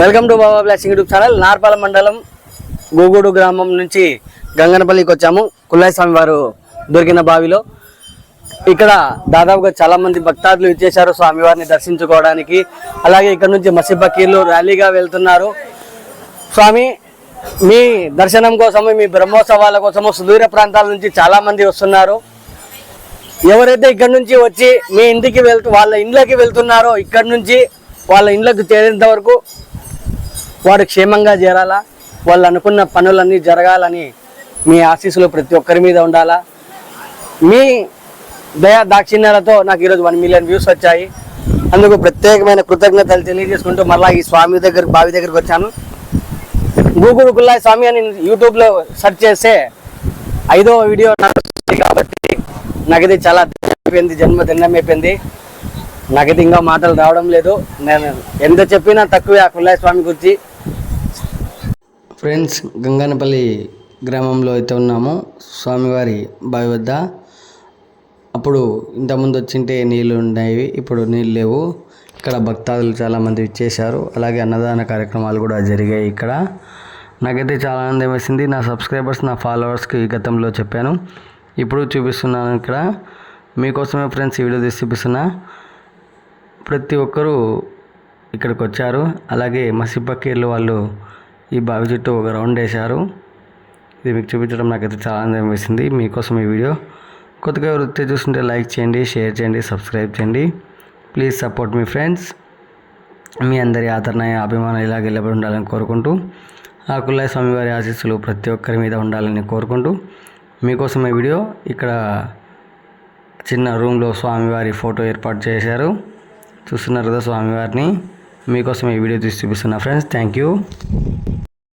Welcome to Baba blessing YouTube channel. Narpala మండలం గూగూడు గ్రామం నుంచి గంగనపల్లికి వచ్చాము. కుల్లాయి స్వామి వారు దొరికిన బావిలో. ఇక్కడ దాదాపుగా చాలా మంది భక్తాదులు ఇచ్చేశారు స్వామివారిని దర్శించుకోవడానికి. అలాగే ఇక్కడ నుంచి మసిబకీర్లు ర్యాలీగా వెళ్తున్నారు. స్వామి మీ దర్శనం కోసము మీ బ్రహ్మోత్సవాల కోసము సుదూర ప్రాంతాల నుంచి చాలా మంది వస్తున్నారు. ఎవరైతే ఇక్కడ నుంచి వచ్చి మీ ఇంటికి వెళ్తూ వాళ్ళ ఇండ్లకి వెళ్తున్నారో ఇక్కడ నుంచి వాళ్ళ ఇండ్లకు చేరేంత వరకు వారు క్షేమంగా చేరాలా? వాళ్ళు అనుకున్న పనులన్నీ జరగాలని మీ ఆశీస్సులు ప్రతి ఒక్కరి మీద ఉండాలా? మీ దయా దాక్షిణ్యాలతో నాకు ఈరోజు వన్ మిలియన్ వ్యూస్ వచ్చాయి. అందుకు ప్రత్యేకమైన కృతజ్ఞతలు తెలియజేసుకుంటూ మళ్ళీ ఈ స్వామి దగ్గర బావి దగ్గరికి వచ్చాను. గూగుల్ కుల్లాయి స్వామి అని యూట్యూబ్లో సెర్చ్ చేస్తే ఐదో వీడియో నాకు ఇది కాబట్టి చాలా అయిపోయింది జన్మ దినమైపోయింది. నాకు ఇది ఇంకా మాటలు రావడం లేదు. నేను ఎంత చెప్పినా తక్కువే ఆ కుల్లాయి స్వామి గురించి. ఫ్రెండ్స్ గంగానపల్లి గ్రామంలో అయితే ఉన్నాము. స్వామివారి బావి వద్ద. అప్పుడు ఇంతకుముందు వచ్చింటే నీళ్ళు ఉండేవి ఇప్పుడు నీళ్ళు లేవు. ఇక్కడ భక్తాదులు చాలామంది ఇచ్చేశారు అలాగే అన్నదాన కార్యక్రమాలు కూడా జరిగాయి ఇక్కడ. నాకైతే చాలా ఆనందం వేసింది. నా సబ్స్క్రైబర్స్ నా ఫాలోవర్స్కి గతంలో చెప్పాను. ఇప్పుడు చూపిస్తున్నాను ఇక్కడ. మీకోసమే ఫ్రెండ్స్ ఈ వీడియో తీసి చూపిస్తున్నా. ప్రతి ఒక్కరూ ఇక్కడికి వచ్చారు. అలాగే మసిపక్కీళ్ళు వాళ్ళు ఈ బావి చుట్టూ ఒక రౌండ్ వేశారు. ఇది మీకు చూపించడం నాకైతే చాలా ఆనందం వేసింది. మీకోసం ఈ వీడియో కొత్తగా వృత్తి చూస్తుంటే లైక్ చేయండి షేర్ చేయండి సబ్స్క్రైబ్ చేయండి. ప్లీజ్ సపోర్ట్ మీ ఫ్రెండ్స్. మీ అందరి ఆదరణ అభిమానం ఇలాగ నిలబడి ఉండాలని కోరుకుంటూ ఆ కుల్లాయ స్వామివారి ఆశీస్సులు ప్రతి ఒక్కరి మీద ఉండాలని కోరుకుంటూ మీకోసం ఈ వీడియో ఇక్కడ చిన్న రూమ్లో స్వామివారి ఫోటో ఏర్పాటు చేశారు. చూస్తున్నారు కదా స్వామివారిని. మీకోసం ఈ వీడియో తీసి చూపిస్తున్నా ఫ్రెండ్స్. Thank you.